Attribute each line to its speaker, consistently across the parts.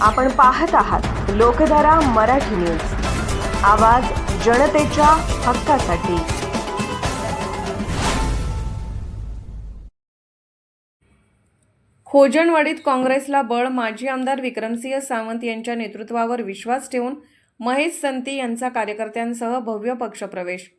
Speaker 1: आपण पाहत आहात लोकधारा मराठी न्यूज. आवाज जनतेच्या हक्कासाठी.
Speaker 2: खोजणवाडीत काँग्रेसला बळ माजी आमदार विक्रमसिंह सावंत यांच्या नेतृत्वावर विश्वास ठेवून महेश संती यांचा कार्यकर्त्यांसह भव्य पक्षप्रवेश.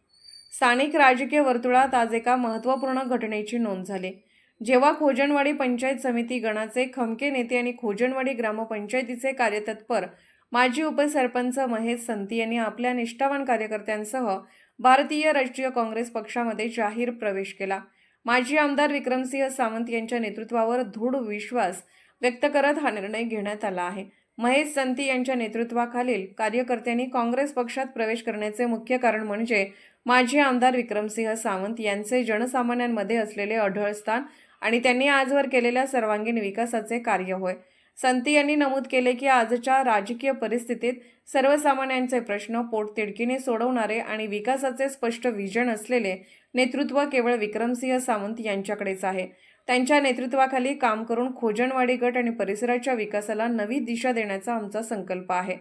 Speaker 2: स्थानिक राजकीय वर्तुळात आज एका महत्त्वपूर्ण घटनेची नोंद झाली. जेव्हा खोजणवाडी पंचायत समिती गणाचे खमके नेते आणि खोजणवाडी ग्रामपंचायतीचे कार्यतत्पर माजी उपसरपंच महेश संती यांनी आपल्या निष्ठावान कार्यकर्त्यांसह भारतीय राष्ट्रीय काँग्रेस पक्षामध्ये जाहीर प्रवेश केला. माजी आमदार विक्रमसिंह सावंत यांच्या नेतृत्वावर दृढ विश्वास व्यक्त करत हा निर्णय घेण्यात आला आहे. महेश संती यांच्या नेतृत्वाखालील कार्यकर्त्यांनी काँग्रेस पक्षात प्रवेश करण्याचे मुख्य कारण म्हणजे माजी आमदार विक्रमसिंह सावंत यांचे जनसामान्यांमध्ये असलेले अढळ स्थान आणि त्यांनी आजवर केलेल्या सर्वांगीण विकासाचे कार्य होय. संती यांनी नमूद केले की आजच्या राजकीय परिस्थितीत सर्वसामान्यांचे प्रश्न पोटतिडकीने सोडवणारे आणि विकासाचे स्पष्ट विजन असलेले नेतृत्व केवळ विक्रमसिंह सावंत यांच्याकडेच आहे. त्यांच्या नेतृत्वाखाली काम करून खोजनवाडी गट आणि परिसराच्या विकासाला नवी दिशा देण्याचा आमचा संकल्प आहे.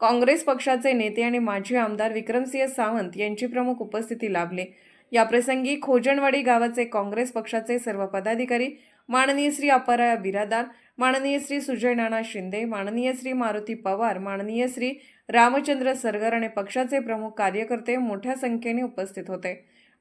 Speaker 2: काँग्रेस पक्षाचे नेते आणि माजी आमदार विक्रमसिंह सावंत यांची प्रमुख उपस्थिती लाभली. याप्रसंगी खोजणवाडी गावाचे काँग्रेस पक्षाचे सर्व पदाधिकारी माननीय श्री अपराया बिरादार माननीय श्री सुजय नाना शिंदे माननीय श्री मारुती पवार माननीय श्री रामचंद्र सरगर आणि पक्षाचे प्रमुख कार्यकर्ते मोठ्या संख्येने उपस्थित होते.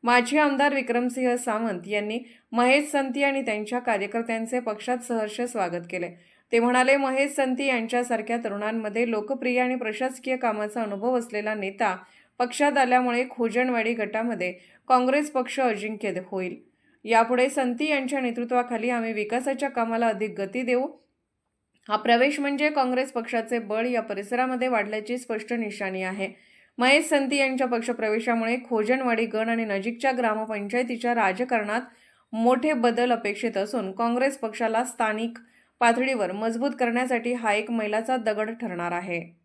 Speaker 2: माजी आमदार विक्रमसिंह सावंत यांनी महेश संती आणि त्यांच्या कार्यकर्त्यांचे पक्षात सहर्ष स्वागत केले. ते म्हणाले महेश संती यांच्यासारख्या तरुणांमध्ये लोकप्रिय आणि प्रशासकीय कामाचा अनुभव असलेला नेता पक्षात आल्यामुळे खोजणवाडी गटामध्ये काँग्रेस पक्ष अजिंक्य होईल. यापुढे संती यांच्या नेतृत्वाखाली आम्ही विकासाच्या कामाला अधिक गती देऊ. हा प्रवेश म्हणजे काँग्रेस पक्षाचे बळ या परिसरामध्ये वाढल्याची स्पष्ट निशाणी आहे. महेश संती यांच्या पक्षप्रवेशामुळे खोजणवाडी गण आणि नजीकच्या ग्रामपंचायतीच्या राजकारणात मोठे बदल अपेक्षित असून काँग्रेस पक्षाला स्थानिक पातळीवर मजबूत करण्यासाठी हा एक मैलाचा दगड ठरणार आहे.